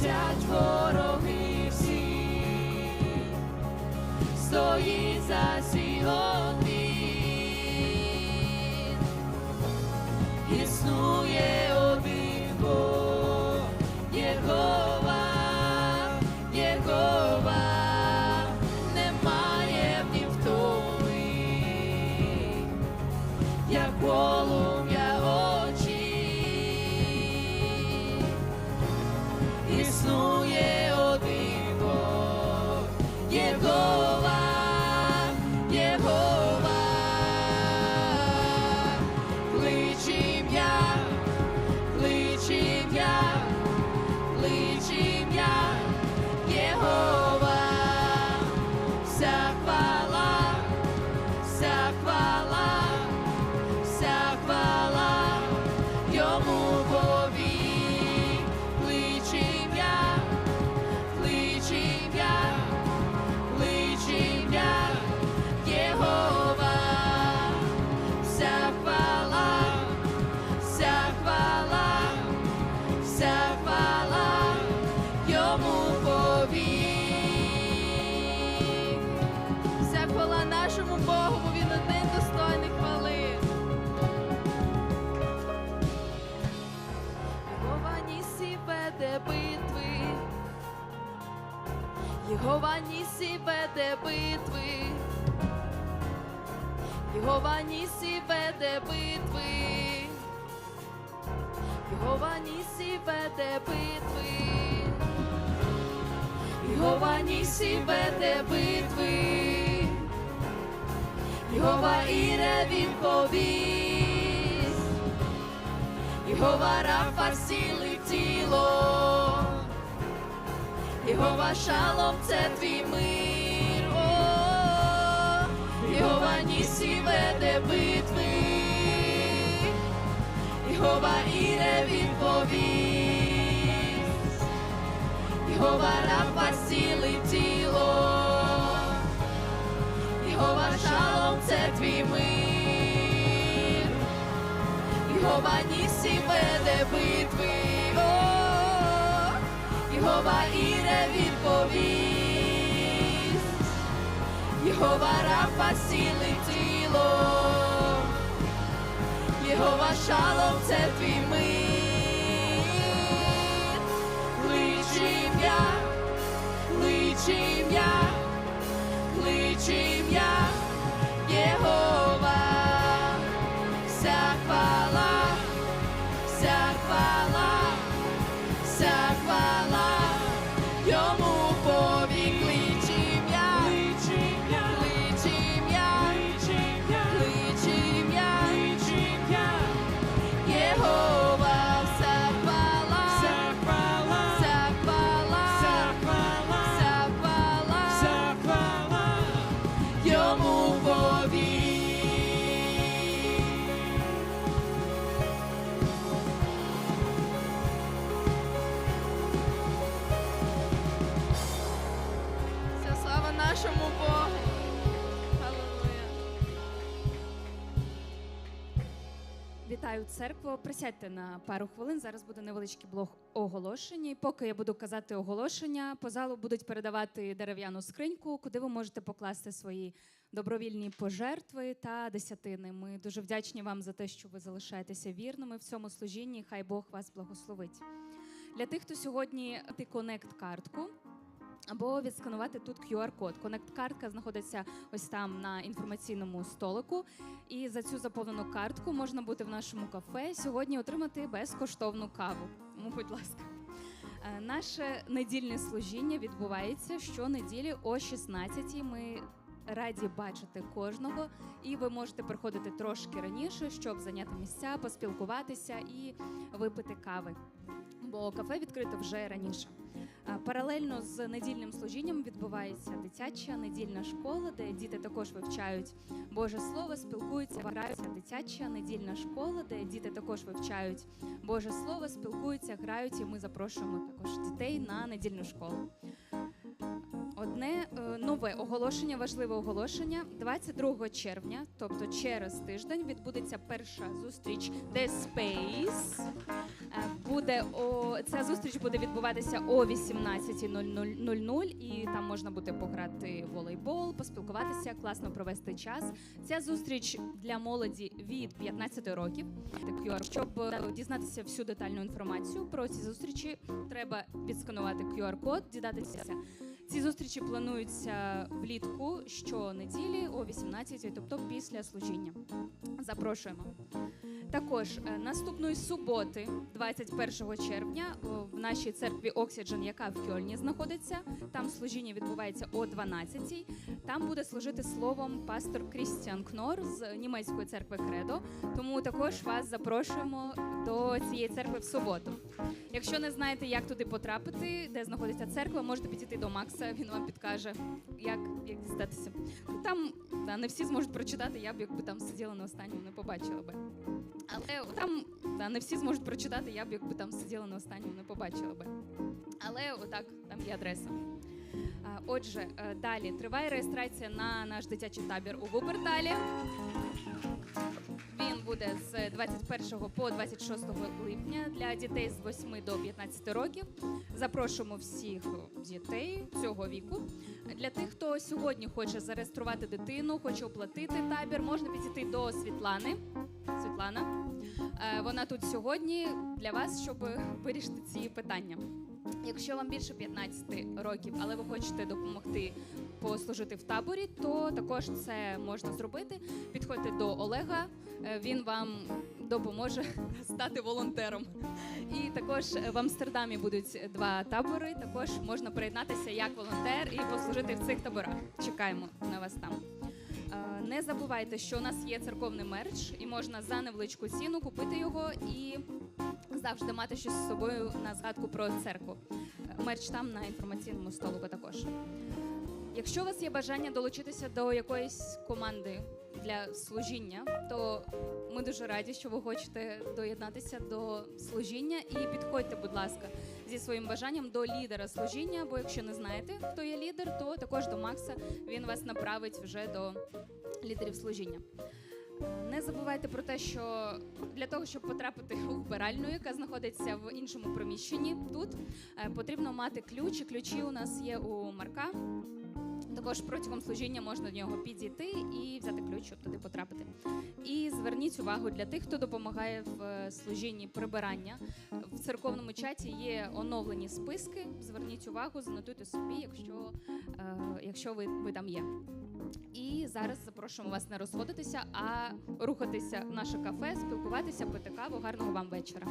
Тремтять вороги всі, стоїть за сьогодні. Існує Єгова Нісі веде битви. Єгова Нісі веде битви. Єгова Нісі веде битви. Єгова Нісі веде битви. Єгова Іре відповість. Єгова Рафа зцілить тіло, Єгова Шалом це твій мир, О, Єгова Нісі веде битви, Єгова Іре відповість, Єгова Рафа зцілить тіло, Єгова Шалом це твій мир. Єгова Нісі веде битви, о, Єгова Іре відповість, Єгова Рафа зцілить тіло, Єгова Шалом це твій мир. Кличем я, кличем я, кличем я, Вітаю церкву. Присядьте на пару хвилин. Зараз буде невеличкий блог оголошення. Поки я буду казати оголошення, по залу будуть передавати дерев'яну скриньку, куди ви можете покласти свої добровільні пожертви та десятини. Ми дуже вдячні вам за те, що ви залишаєтеся вірними в цьому служінні. Хай Бог вас благословить. Для тих, хто сьогодні ти конект картку. Або відсканувати тут QR-код. Конект-картка знаходиться ось там на інформаційному столику. І за цю заповнену картку можна бути в нашому кафе сьогодні отримати безкоштовну каву. Тому, будь ласка. Е, Наше недільне служіння відбувається щонеділі о 16-й. Ми раді бачити кожного, і ви можете приходити трошки раніше, щоб зайняти місця, поспілкуватися і випити кави. Бо кафе відкрите вже раніше. Паралельно з недільним служінням відбувається дитяча недільна школа, де діти також вивчають Боже Слово, спілкуються, граються. Дитяча недільна школа, де діти також вивчають Боже Слово, спілкуються, грають, і ми запрошуємо також дітей на недільну школу. Одне е, нове оголошення, важливе оголошення. 22 червня, тобто через тиждень, відбудеться перша зустріч The Space. Буде о, ця зустріч буде відбуватися о 18.00 і там можна буде пограти в волейбол, поспілкуватися, класно провести час. Ця зустріч для молоді від 15 років. Щоб е, дізнатися всю детальну інформацію про ці зустрічі, треба підсканувати QR-код, дізнатися. Ці зустрічі плануються влітку щонеділі о 18, тобто після служіння. Запрошуємо. Також е, наступної суботи, 21 червня, в нашій церкві Oxygen, яка в Кьольні знаходиться, там служіння відбувається о 12 Там буде служити словом пастор Крістіан Кнор з німецької церкви Кредо. Тому також вас запрошуємо до цієї церкви в суботу. Якщо не знаєте, як туди потрапити, де знаходиться церква, можете підійти до Макса, він вам підкаже, як, як дістатися. Там не всі зможуть прочитати, я б якби там сиділа на останньому, не побачила би. Але там да, не всі зможуть прочитати, я б якби там сиділа на останньому, не побачила би. Але отак, там є адреса. Отже, е, далі триває реєстрація на наш дитячий табір у Вуперталі. Буде з 21 по 26 липня для дітей з 8 до 15 років. Запрошуємо всіх дітей цього віку. Для тих, хто сьогодні хоче зареєструвати дитину, хоче оплатити табір, можна підійти до Світлани. Світлана, е, вона тут сьогодні для вас, щоб вирішити ці питання. Якщо вам більше 15 років, але ви хочете допомогти послужити в таборі, то також це можна зробити. Підходьте до Олега, він вам допоможе стати волонтером. І також в Амстердамі будуть два табори. Також можна приєднатися як волонтер і послужити в цих таборах. Чекаємо на вас там. Е, Не забувайте, що у нас є церковний мерч, і можна за невеличку ціну купити його і завжди мати щось з собою на згадку про церкву. Е, Мерч там на інформаційному столику також. Якщо у вас є бажання долучитися до якоїсь команди для служіння, то ми дуже раді, що ви хочете доєднатися до служіння. І підходьте, будь ласка, зі своїм бажанням до лідера служіння. Бо якщо не знаєте, хто є лідер, то також до Макса він вас направить вже до лідерів служіння. Не забувайте про те, що для того, щоб потрапити у вбиральню, яка знаходиться в іншому приміщенні, тут е, потрібно мати ключ. Ключі у нас є у Марка. Також протягом служіння можна до нього підійти і взяти ключ, щоб туди потрапити. І зверніть увагу для тих, хто допомагає в е, служінні прибирання. В церковному чаті є оновлені списки. Зверніть увагу, занотуйте собі, якщо, е, якщо ви, ви там є. І зараз запрошуємо вас не розходитися, а рухатися в наше кафе, спілкуватися, пити каву. Гарного вам вечора.